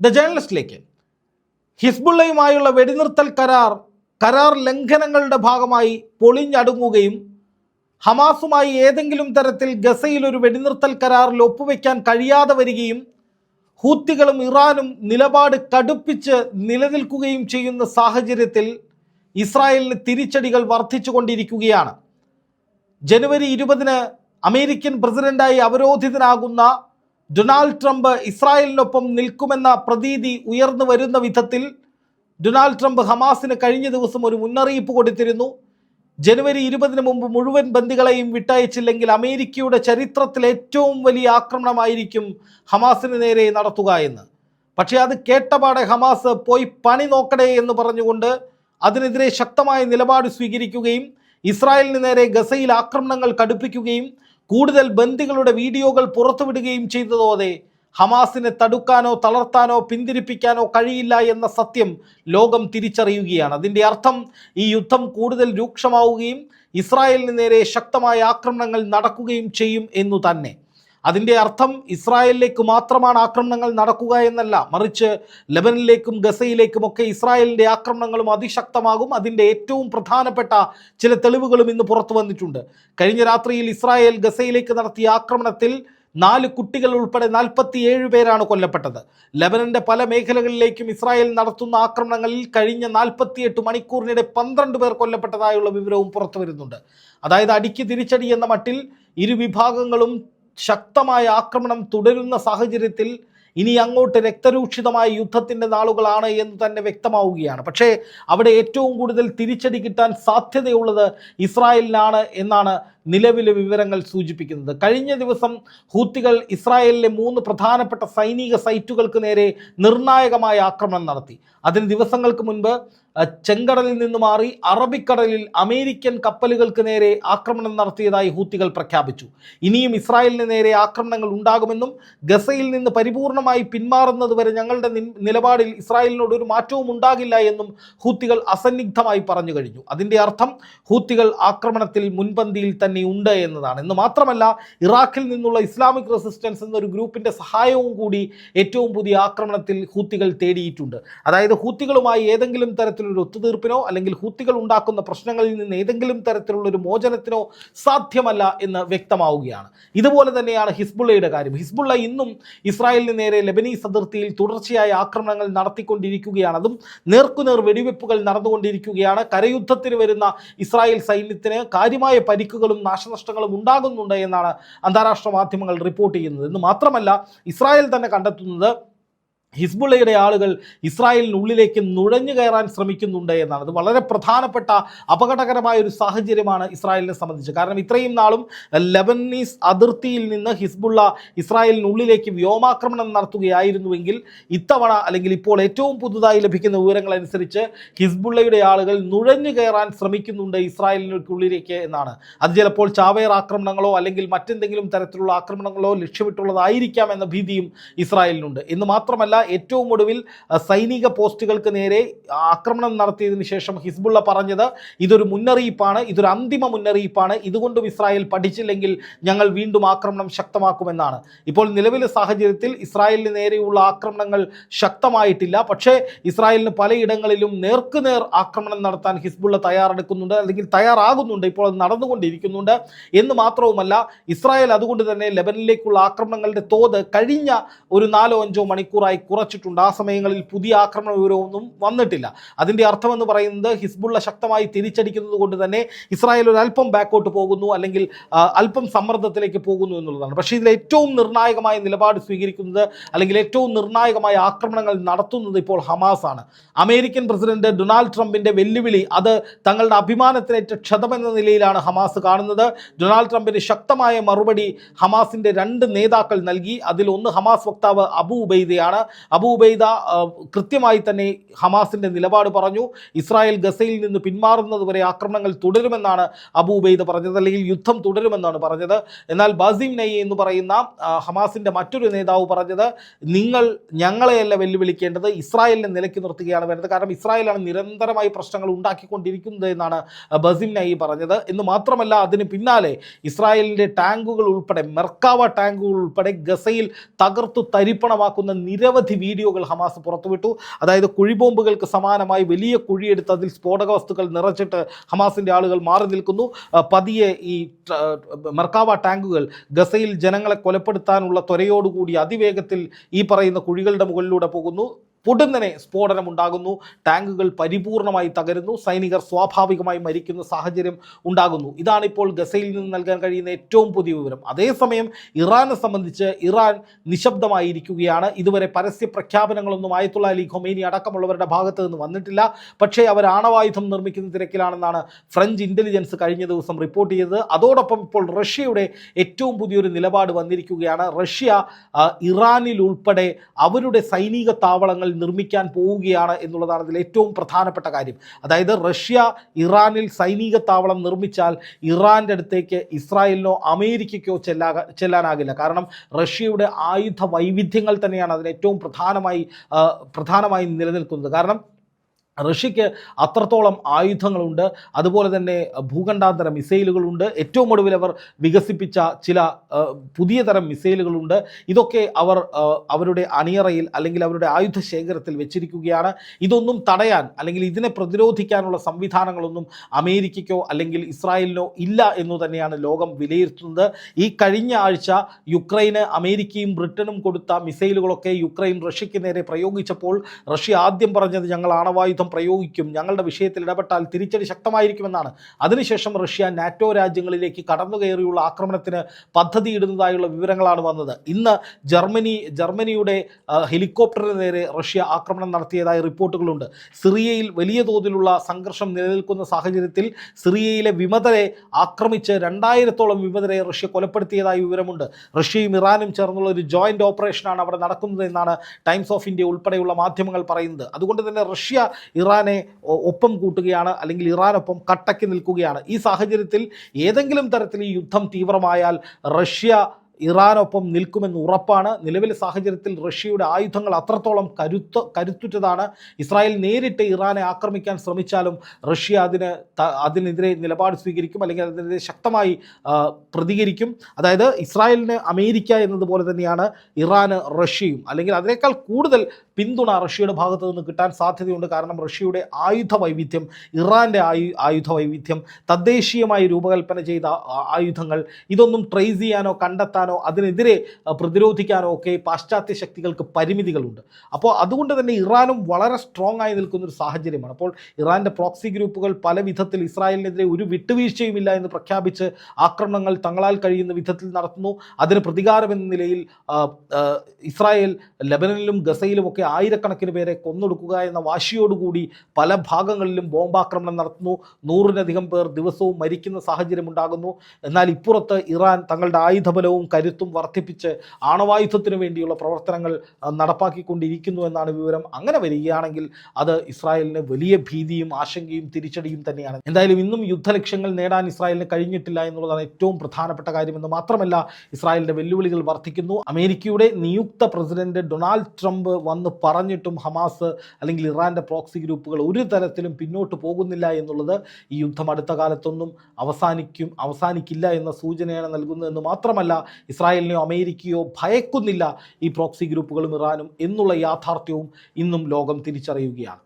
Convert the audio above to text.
The ജേർണലിസ്റ്റിലേക്ക് ഹിസ്ബുള്ളയുമായുള്ള വെടിനിർത്തൽ കരാർ കരാർ ലംഘനങ്ങളുടെ ഭാഗമായി പൊളിഞ്ഞടുങ്ങുകയും ഹമാസുമായി ഏതെങ്കിലും തരത്തിൽ ഗസയിൽ ഒരു വെടിനിർത്തൽ കരാറിൽ ഒപ്പുവെക്കാൻ കഴിയാതെ വരികയും ഹൂത്തികളും ഇറാനും നിലപാട് കടുപ്പിച്ച് നിലനിൽക്കുകയും ചെയ്യുന്ന സാഹചര്യത്തിൽ ഇസ്രായേലിന് തിരിച്ചടികൾ വർദ്ധിച്ചുകൊണ്ടിരിക്കുകയാണ്. ജനുവരി ഇരുപതിന് അമേരിക്കൻ പ്രസിഡന്റായി അവരോധിതനാകുന്ന ഡൊണാൾഡ് ട്രംപ് ഇസ്രായേലിനൊപ്പം നിൽക്കുമെന്ന പ്രതീതി ഉയർന്നു വരുന്ന വിധത്തിൽ ഡൊണാൾഡ് ട്രംപ് ഹമാസിന് കഴിഞ്ഞ ദിവസം ഒരു മുന്നറിയിപ്പ് കൊടുത്തിരുന്നു. ജനുവരി ഇരുപതിന് മുമ്പ് മുഴുവൻ ബന്ദികളെയും വിട്ടയച്ചില്ലെങ്കിൽ അമേരിക്കയുടെ ചരിത്രത്തിൽ ഏറ്റവും വലിയ ആക്രമണമായിരിക്കും ഹമാസിന് നേരെ നടത്തുക എന്ന്. പക്ഷേ അത് കേട്ടപാടെ ഹമാസ് പോയി പണി നോക്കണേ എന്ന് പറഞ്ഞുകൊണ്ട് അതിനെതിരെ ശക്തമായ നിലപാട് സ്വീകരിക്കുകയും ഇസ്രായേലിന് നേരെ ഗസയിൽ ആക്രമണങ്ങൾ കടുപ്പിക്കുകയും കൂടുതൽ ബന്ദികളുടെ വീഡിയോകൾ പുറത്തുവിടുകയും ചെയ്തതോടെ ഹമാസിനെ തടുക്കാനോ തളർത്താനോ പിന്തിരിപ്പിക്കാനോ കഴിയില്ല എന്ന സത്യം ലോകം തിരിച്ചറിയുകയാണ്. അതിന്റെ അർത്ഥം ഈ യുദ്ധം കൂടുതൽ രൂക്ഷമാവുകയും ഇസ്രായേലിന് നേരെ ശക്തമായ ആക്രമണങ്ങൾ നടക്കുകയും ചെയ്യും എന്നു തന്നെ. അതിന്റെ അർത്ഥം ഇസ്രായേലിലേക്ക് മാത്രമാണ് ആക്രമണങ്ങൾ നടക്കുക എന്നല്ല. മറിച്ച് ലെബനിലേക്കും ഗസയിലേക്കുമൊക്കെ ഇസ്രായേലിന്റെ ആക്രമണങ്ങളും അതിശക്തമാകും. അതിന്റെ ഏറ്റവും പ്രധാനപ്പെട്ട ചില തെളിവുകളും ഇന്ന് പുറത്തു വന്നിട്ടുണ്ട്. കഴിഞ്ഞ രാത്രിയിൽ ഇസ്രായേൽ ഗസയിലേക്ക് നടത്തിയ ആക്രമണത്തിൽ നാല് കുട്ടികൾ ഉൾപ്പെടെ നാൽപ്പത്തിയേഴ് പേരാണ് കൊല്ലപ്പെട്ടത്. ലബനന്റെ പല മേഖലകളിലേക്കും ഇസ്രായേൽ നടത്തുന്ന ആക്രമണങ്ങളിൽ കഴിഞ്ഞ നാൽപ്പത്തിയെട്ട് മണിക്കൂറിനിടെ പന്ത്രണ്ട് പേർ കൊല്ലപ്പെട്ടതായുള്ള വിവരവും പുറത്തു വരുന്നുണ്ട്. അതായത് അടിക്ക് തിരിച്ചടി എന്ന മട്ടിൽ ഇരു വിഭാഗങ്ങളും ശക്തമായ ആക്രമണം തുടരുന്ന സാഹചര്യത്തിൽ ഇനി അങ്ങോട്ട് രക്തരൂക്ഷിതമായ യുദ്ധത്തിന്റെ നാളുകളാണ് എന്ന് തന്നെ വ്യക്തമാവുകയാണ്. പക്ഷേ അവിടെ ഏറ്റവും കൂടുതൽ തിരിച്ചടി കിട്ടാൻ സാധ്യതയുള്ളത് ഇസ്രായേലിനാണ് എന്നാണ് നിലവിലെ വിവരങ്ങൾ സൂചിപ്പിക്കുന്നത്. കഴിഞ്ഞ ദിവസം ഹൂത്തികൾ ഇസ്രായേലിലെ മൂന്ന് പ്രധാനപ്പെട്ട സൈനിക സൈറ്റുകൾക്ക് നേരെ നിർണായകമായ ആക്രമണം നടത്തി. അതിന് ദിവസങ്ങൾക്ക് മുൻപ് ചെങ്കടലിൽ നിന്ന് മാറി അറബിക്കടലിൽ അമേരിക്കൻ കപ്പലുകൾക്ക് നേരെ ആക്രമണം നടത്തിയതായി ഹൂത്തികൾ പ്രഖ്യാപിച്ചു. ഇനിയും ഇസ്രായേലിന് നേരെ ആക്രമണങ്ങൾ ഉണ്ടാകുമെന്നും ഗസയിൽ നിന്ന് പരിപൂർണമായി പിന്മാറുന്നത് വരെ ഞങ്ങളുടെ നിലപാടിൽ ഇസ്രായേലിനോട് ഒരു മാറ്റവും ഉണ്ടാകില്ല എന്നും ഹൂത്തികൾ അസന്നിഗ്ധമായി പറഞ്ഞു കഴിഞ്ഞു. അതിന്റെ അർത്ഥം ഹൂത്തികൾ ആക്രമണത്തിൽ മുൻപന്തിയിൽ തന്നെ ഉണ്ട് എന്നതാണ്. എന്ന് മാത്രമല്ല ഇറാഖിൽ നിന്നുള്ള ഇസ്ലാമിക് റെസിസ്റ്റൻസ് എന്നൊരു ഗ്രൂപ്പിന്റെ സഹായവും കൂടി ഏറ്റവും പുതിയ ആക്രമണത്തിൽ ഹൂത്തികൾ തേടിയിട്ടുണ്ട്. അതായത് ഹൂത്തികളുമായി ഏതെങ്കിലും തരത്തിലൊരു ഒത്തുതീർപ്പിനോ അല്ലെങ്കിൽ ഹൂത്തികൾ ഉണ്ടാക്കുന്ന പ്രശ്നങ്ങളിൽ നിന്ന് ഏതെങ്കിലും തരത്തിലുള്ള ഒരു മോചനത്തിനോ സാധ്യമല്ല എന്ന് വ്യക്തമാവുകയാണ്. ഇതുപോലെ തന്നെയാണ് ഹിസ്ബുള്ളയുടെ കാര്യം. ഹിസ്ബുള്ള ഇന്നും ഇസ്രായേലിന് നേരെ ലെബനീസ് അതിർത്തിയിൽ തുടർച്ചയായ ആക്രമണങ്ങൾ നടത്തിക്കൊണ്ടിരിക്കുകയാണ്. അതും നേർക്കുനേർ വെടിവെപ്പുകൾ നടന്നുകൊണ്ടിരിക്കുകയാണ്. കരയുദ്ധത്തിന് വരുന്ന ഇസ്രായേൽ സൈന്യത്തിന് കാര്യമായ പരിക്കുകളും നാശനഷ്ടങ്ങളും ഉണ്ടാകുന്നുണ്ട് എന്നാണ് അന്താരാഷ്ട്ര മാധ്യമങ്ങൾ റിപ്പോർട്ട് ചെയ്യുന്നത്. എന്ന് മാത്രമല്ല ഇസ്രായേൽ തന്നെ കണ്ടെത്തുന്നത് ഹിസ്ബുള്ളയുടെ ആളുകൾ ഇസ്രായേലിനുള്ളിലേക്ക് നുഴഞ്ഞു കയറാൻ ശ്രമിക്കുന്നുണ്ട് എന്നാണ്. അത് വളരെ പ്രധാനപ്പെട്ട അപകടകരമായ ഒരു സാഹചര്യമാണ് ഇസ്രായേലിനെ സംബന്ധിച്ച്. കാരണം ഇത്രയും നാളും ലെബനീസ് അതിർത്തിയിൽ നിന്ന് ഹിസ്ബുള്ള ഇസ്രായേലിനുള്ളിലേക്ക് വ്യോമാക്രമണം നടത്തുകയായിരുന്നുവെങ്കിൽ ഇത്തവണ അല്ലെങ്കിൽ ഇപ്പോൾ ഏറ്റവും പുതുതായി ലഭിക്കുന്ന വിവരങ്ങൾ അനുസരിച്ച് ഹിസ്ബുള്ളയുടെ ആളുകൾ നുഴഞ്ഞു കയറാൻ ശ്രമിക്കുന്നുണ്ട് ഇസ്രായേലിനുള്ളിലേക്ക് എന്നാണ്. അത് ചിലപ്പോൾ ചാവേർ ആക്രമണങ്ങളോ അല്ലെങ്കിൽ മറ്റെന്തെങ്കിലും തരത്തിലുള്ള ആക്രമണങ്ങളോ ലക്ഷ്യമിട്ടുള്ളതായിരിക്കാം എന്ന ഭീതിയും ഇസ്രായേലിനുണ്ട്. എന്ന് മാത്രമല്ല ഏറ്റവും ഒടുവിൽ സൈനിക പോസ്റ്റുകൾക്ക് നേരെ ആക്രമണം നടത്തിയതിനു ശേഷം ഹിസ്ബുള്ള പറഞ്ഞത് ഇതൊരു മുന്നറിയിപ്പാണ് ഇതൊരു അന്തിമ മുന്നറിയിപ്പാണ് ഇതുകൊണ്ടും ഇസ്രായേൽ പഠിച്ചില്ലെങ്കിൽ ഞങ്ങൾ വീണ്ടും ആക്രമണം ശക്തമാക്കുമെന്നാണ്. ഇപ്പോൾ നിലവിലെ സാഹചര്യത്തിൽ ഇസ്രായേലിന് നേരെയുള്ള ആക്രമണങ്ങൾ ശക്തമായിട്ടില്ല. പക്ഷേ ഇസ്രായേലിന് പലയിടങ്ങളിലും നേർക്കുനേർ ആക്രമണം നടത്താൻ ഹിസ്ബുള്ള തയ്യാറെടുക്കുന്നുണ്ട് അല്ലെങ്കിൽ തയ്യാറാകുന്നുണ്ട് ഇപ്പോൾ അത് നടന്നുകൊണ്ടിരിക്കുന്നുണ്ട്. എന്ന് മാത്രവുമല്ല ഇസ്രായേൽ അതുകൊണ്ട് തന്നെ ലെബനിലേക്കുള്ള ആക്രമണങ്ങളുടെ തോത് കഴിഞ്ഞ ഒരു നാലോ അഞ്ചോ മണിക്കൂറായി കുറച്ചിട്ടുണ്ട്. ആ സമയങ്ങളിൽ പുതിയ ആക്രമണ വിവരമൊന്നും വന്നിട്ടില്ല. അതിന്റെ അർത്ഥമെന്ന് പറയുന്നത് ഹിസ്ബുള്ള ശക്തമായി തിരിച്ചടിക്കുന്നത് കൊണ്ട് തന്നെ ഇസ്രായേൽ ഒരു അല്പം ബാക്കോട്ട് പോകുന്നു അല്ലെങ്കിൽ അല്പം സമ്മർദ്ദത്തിലേക്ക് പോകുന്നു എന്നുള്ളതാണ്. പക്ഷേ ഇതിൽ ഏറ്റവും നിർണായകമായ നിലപാട് സ്വീകരിക്കുന്നത് അല്ലെങ്കിൽ ഏറ്റവും നിർണായകമായ ആക്രമണങ്ങൾ നടത്തുന്നത് ഇപ്പോൾ ഹമാസ് ആണ്. അമേരിക്കൻ പ്രസിഡന്റ് ഡൊണാൾഡ് ട്രംപിന്റെ വെല്ലുവിളി അത് തങ്ങളുടെ അഭിമാനത്തിനേറ്റ ക്ഷതമെന്ന നിലയിലാണ് ഹമാസ് കാണുന്നത്. ഡൊണാൾഡ് ട്രംപിന് ശക്തമായ മറുപടി ഹമാസിന്റെ രണ്ട് നേതാക്കൾ നൽകി. അതിൽ ഒന്ന് ഹമാസ് വക്താവ് അബു ഉബൈദയാണ്. അബു ഉബൈദ കൃത്യമായി തന്നെ ഹമാസിന്റെ നിലപാട് പറഞ്ഞു. ഇസ്രായേൽ ഗസയിൽ നിന്ന് പിന്മാറുന്നത് വരെ ആക്രമണങ്ങൾ തുടരുമെന്നാണ് അബു ഉബൈദ പറഞ്ഞത് അല്ലെങ്കിൽ യുദ്ധം തുടരുമെന്നാണ് പറഞ്ഞത്. എന്നാൽ ബാസിം നയി എന്ന് പറയുന്ന ഹമാസിന്റെ മറ്റൊരു നേതാവ് പറഞ്ഞത് നിങ്ങൾ ഞങ്ങളെയല്ല വെല്ലുവിളിക്കേണ്ടത് ഇസ്രായേലിനെ നിലയ്ക്ക് നിർത്തുകയാണ് വേണ്ടത്. കാരണം ഇസ്രായേലാണ് നിരന്തരമായി പ്രശ്നങ്ങൾ ഉണ്ടാക്കിക്കൊണ്ടിരിക്കുന്നത് എന്നാണ് ബസിം നയി പറഞ്ഞത്. എന്ന് മാത്രമല്ല അതിന് പിന്നാലെ ഇസ്രായേലിന്റെ ടാങ്കുകൾ ഉൾപ്പെടെ മെർക്കാവ ടാങ്കുകൾ ഉൾപ്പെടെ ഗസയിൽ തകർത്തു തരിപ്പണമാക്കുന്ന നിരവധി നിരവധി വീഡിയോകൾ ഹമാസ് പുറത്തുവിട്ടു. അതായത് കുഴിബോംബുകൾക്ക് സമാനമായി വലിയ കുഴിയെടുത്ത് അതിൽ സ്ഫോടക വസ്തുക്കൾ നിറച്ചിട്ട് ഹമാസിന്റെ ആളുകൾ മാറി നിൽക്കുന്നു. പതിയെ ഈ മർക്കാവ ടാങ്കുകൾ ഗസയിൽ ജനങ്ങളെ കൊലപ്പെടുത്താനുള്ള ത്വരയോടുകൂടി അതിവേഗത്തിൽ ഈ പറയുന്ന കുഴികളുടെ മുകളിലൂടെ പോകുന്നു. പൊടുന്നനെ സ്ഫോടനം ഉണ്ടാകുന്നു. ടാങ്കുകൾ പരിപൂർണമായി തകരുന്നു. സൈനികർ സ്വാഭാവികമായി മരിക്കുന്ന സാഹചര്യം ഉണ്ടാകുന്നു. ഇതാണിപ്പോൾ ഗസയിൽ നിന്ന് നൽകാൻ കഴിയുന്ന ഏറ്റവും പുതിയ വിവരം. അതേസമയം ഇറാനെ സംബന്ധിച്ച് ഇറാൻ നിശബ്ദമായിരിക്കുകയാണ്. ഇതുവരെ പരസ്യ പ്രഖ്യാപനങ്ങളൊന്നും ആയത്തുള്ള അലി ഖൊമേനി അടക്കമുള്ളവരുടെ ഭാഗത്ത് നിന്ന് വന്നിട്ടില്ല. പക്ഷേ അവർ ആണവായുധം നിർമ്മിക്കുന്ന തിരക്കിലാണെന്നാണ് ഫ്രഞ്ച് ഇന്റലിജൻസ് കഴിഞ്ഞ ദിവസം റിപ്പോർട്ട് ചെയ്തത്. അതോടൊപ്പം ഇപ്പോൾ റഷ്യയുടെ ഏറ്റവും പുതിയൊരു നിലപാട് വന്നിരിക്കുകയാണ്. റഷ്യ ഇറാനിൽ ഉൾപ്പെടെ അവരുടെ സൈനിക താവളങ്ങൾ നിർമ്മിക്കാൻ പോവുകയാണ് എന്നുള്ളതാണ് ഇതിൽ ഏറ്റവും പ്രധാനപ്പെട്ട കാര്യം. അതായത് റഷ്യ ഇറാനിൽ സൈനിക താവളം നിർമ്മിച്ചാൽ ഇറാന്റെ അടുത്തേക്ക് ഇസ്രായേലിനോ അമേരിക്കയ്ക്കോ ചെല്ലാ ചെല്ലാനാകില്ല. കാരണം റഷ്യയുടെ ആയുധ വൈവിധ്യങ്ങൾ തന്നെയാണ് അതിന് ഏറ്റവും പ്രധാനമായി പ്രധാനമായി നിലനിൽക്കുന്നത്. കാരണം റഷ്യക്ക് അത്രത്തോളം ആയുധങ്ങളുണ്ട്. അതുപോലെ തന്നെ ഭൂഖണ്ഡാന്തര മിസൈലുകളുണ്ട്. ഏറ്റവും ഒടുവിൽ അവർ വികസിപ്പിച്ച ചില പുതിയ തരം മിസൈലുകളുണ്ട്. ഇതൊക്കെ അവർ അവരുടെ അണിയറയിൽ അല്ലെങ്കിൽ അവരുടെ ആയുധ ശേഖരത്തിൽ വെച്ചിരിക്കുകയാണ്. ഇതൊന്നും തടയാൻ അല്ലെങ്കിൽ ഇതിനെ പ്രതിരോധിക്കാനുള്ള സംവിധാനങ്ങളൊന്നും അമേരിക്കയ്ക്കോ അല്ലെങ്കിൽ ഇസ്രായേലിനോ ഇല്ല എന്ന് തന്നെയാണ് ലോകം വിലയിരുത്തുന്നത്. ഈ കഴിഞ്ഞ ആഴ്ച യുക്രൈന് അമേരിക്കയും ബ്രിട്ടനും കൊടുത്ത മിസൈലുകളൊക്കെ യുക്രൈൻ റഷ്യയ്ക്ക് നേരെ പ്രയോഗിച്ചപ്പോൾ റഷ്യ ആദ്യം പറഞ്ഞത് ഞങ്ങൾ ആണവായുധം പ്രയോഗിക്കും ഞങ്ങളുടെ വിഷയത്തിൽ ഇടപെട്ടാൽ തിരിച്ചടി ശക്തമായിരിക്കുമെന്നാണ്. അതിനുശേഷം റഷ്യ നാറ്റോ രാജ്യങ്ങളിലേക്ക് കടന്നു കയറിയുള്ള ആക്രമണത്തിന് പദ്ധതിയിടുന്നതായുള്ള വിവരങ്ങളാണ് വന്നത്. ഇന്ന് ജർമ്മനി ജർമ്മനിയുടെ ഹെലികോപ്റ്ററിന് നേരെ റഷ്യ ആക്രമണം നടത്തിയതായി റിപ്പോർട്ടുകളുണ്ട്. സിറിയയിൽ വലിയ തോതിലുള്ള സംഘർഷം നിലനിൽക്കുന്ന സാഹചര്യത്തിൽ സിറിയയിലെ വിമതരെ ആക്രമിച്ച് രണ്ടായിരത്തോളം വിമതരെ റഷ്യ കൊലപ്പെടുത്തിയതായി വിവരമുണ്ട്. റഷ്യയും ഇറാനും ചേർന്നുള്ള ഒരു ജോയിന്റ് ഓപ്പറേഷനാണ് അവിടെ നടക്കുന്നത് എന്നാണ് ടൈംസ് ഓഫ് ഇന്ത്യ ഉൾപ്പെടെയുള്ള മാധ്യമങ്ങൾ പറയുന്നത്. അതുകൊണ്ട് തന്നെ റഷ്യ ഇറാനെ ഒപ്പം കൂട്ടുകയാണ് അല്ലെങ്കിൽ ഇറാനൊപ്പം കട്ടയ്ക്ക് നിൽക്കുകയാണ്. ഈ സാഹചര്യത്തിൽ ഏതെങ്കിലും തരത്തിൽ ഈ യുദ്ധം തീവ്രമായാൽ റഷ്യ ഇറാനൊപ്പം നിൽക്കുമെന്ന് ഉറപ്പാണ്. നിലവിലെ സാഹചര്യത്തിൽ റഷ്യയുടെ ആയുധങ്ങൾ അത്രത്തോളം കരുത്ത് കരുത്തുറ്റതാണ്. ഇസ്രായേൽ നേരിട്ട് ഇറാനെ ആക്രമിക്കാൻ ശ്രമിച്ചാലും റഷ്യ അതിന് അതിനെതിരെ നിലപാട് സ്വീകരിക്കും അല്ലെങ്കിൽ അതിനെതിരെ ശക്തമായി പ്രതികരിക്കും. അതായത് ഇസ്രായേലിന് അമേരിക്ക എന്നതുപോലെ തന്നെയാണ് ഇറാന് റഷ്യയും. അല്ലെങ്കിൽ അതിനേക്കാൾ കൂടുതൽ പിന്തുണ റഷ്യയുടെ ഭാഗത്തു നിന്ന് കിട്ടാൻ സാധ്യതയുണ്ട്. കാരണം റഷ്യയുടെ ആയുധ വൈവിധ്യം ഇറാന്റെ ആയു ആയുധ വൈവിധ്യം തദ്ദേശീയമായി രൂപകൽപ്പന ചെയ്ത ആയുധങ്ങൾ ഇതൊന്നും ട്രേസ് ചെയ്യാനോ കണ്ടെത്താനോ അതിനെതിരെ പ്രതിരോധിക്കാനോ ഒക്കെ പാശ്ചാത്യ ശക്തികൾക്ക് പരിമിതികളുണ്ട്. അപ്പോൾ അതുകൊണ്ട് തന്നെ ഇറാനും വളരെ സ്ട്രോങ് ആയി നിൽക്കുന്ന ഒരു സാഹചര്യമാണ്. അപ്പോൾ ഇറാന്റെ പ്രോക്സി ഗ്രൂപ്പുകൾ പല വിധത്തിൽ ഇസ്രായേലിനെതിരെ ഒരു വിട്ടുവീഴ്ചയുമില്ല എന്ന് പ്രഖ്യാപിച്ച് ആക്രമണങ്ങൾ തങ്ങളാൽ കഴിയുന്ന വിധത്തിൽ നടത്തുന്നു. അതിന് പ്രതികാരമെന്ന നിലയിൽ ഇസ്രായേൽ ലബനനിലും ഗസയിലും ഒക്കെ ആയിരക്കണക്കിന് പേരെ കൊന്നൊടുക്കുക എന്ന വാശിയോടുകൂടി പല ഭാഗങ്ങളിലും ബോംബാക്രമണം നടത്തുന്നു. നൂറിനധികം പേർ ദിവസവും മരിക്കുന്ന സാഹചര്യം ഉണ്ടാകുന്നു. എന്നാൽ ഇപ്പുറത്ത് ഇറാൻ തങ്ങളുടെ ആയുധബലവും കരുത്തും വർദ്ധിപ്പിച്ച് ആണവായുധത്തിനു വേണ്ടിയുള്ള പ്രവർത്തനങ്ങൾ നടപ്പാക്കിക്കൊണ്ടിരിക്കുന്നു എന്നാണ് വിവരം. അങ്ങനെ വരികയാണെങ്കിൽ അത് ഇസ്രായേലിന് വലിയ ഭീതിയും ആശങ്കയും തിരിച്ചടിയും തന്നെയാണ്. എന്തായാലും ഇന്നും യുദ്ധലക്ഷ്യങ്ങൾ നേടാൻ ഇസ്രായേലിന് കഴിഞ്ഞിട്ടില്ല എന്നുള്ളതാണ് ഏറ്റവും പ്രധാനപ്പെട്ട കാര്യമെന്ന് മാത്രമല്ല ഇസ്രായേലിന്റെ വെല്ലുവിളികൾ വർദ്ധിക്കുന്നു. അമേരിക്കയുടെ നിയുക്ത പ്രസിഡന്റ് ഡൊണാൾഡ് ട്രംപ് വന്ന് പറഞ്ഞിട്ടും ഹമാസ് അല്ലെങ്കിൽ ഇറാന്റെ പ്രോക്സി ഗ്രൂപ്പുകൾ ഒരു തരത്തിലും പിന്നോട്ട് പോകുന്നില്ല എന്നുള്ളത് ഈ യുദ്ധം അടുത്ത കാലത്തൊന്നും അവസാനിക്കും അവസാനിക്കില്ല എന്ന സൂചനയാണ് നൽകുന്നതെന്ന് മാത്രമല്ല ഇസ്രായേലിനെയോ അമേരിക്കയോ ഭയക്കുന്നില്ല ഈ പ്രോക്സി ഗ്രൂപ്പുകളും ഇറാനും എന്നുള്ള യാഥാർത്ഥ്യവും ഇന്നും ലോകം തിരിച്ചറിയുകയാണ്.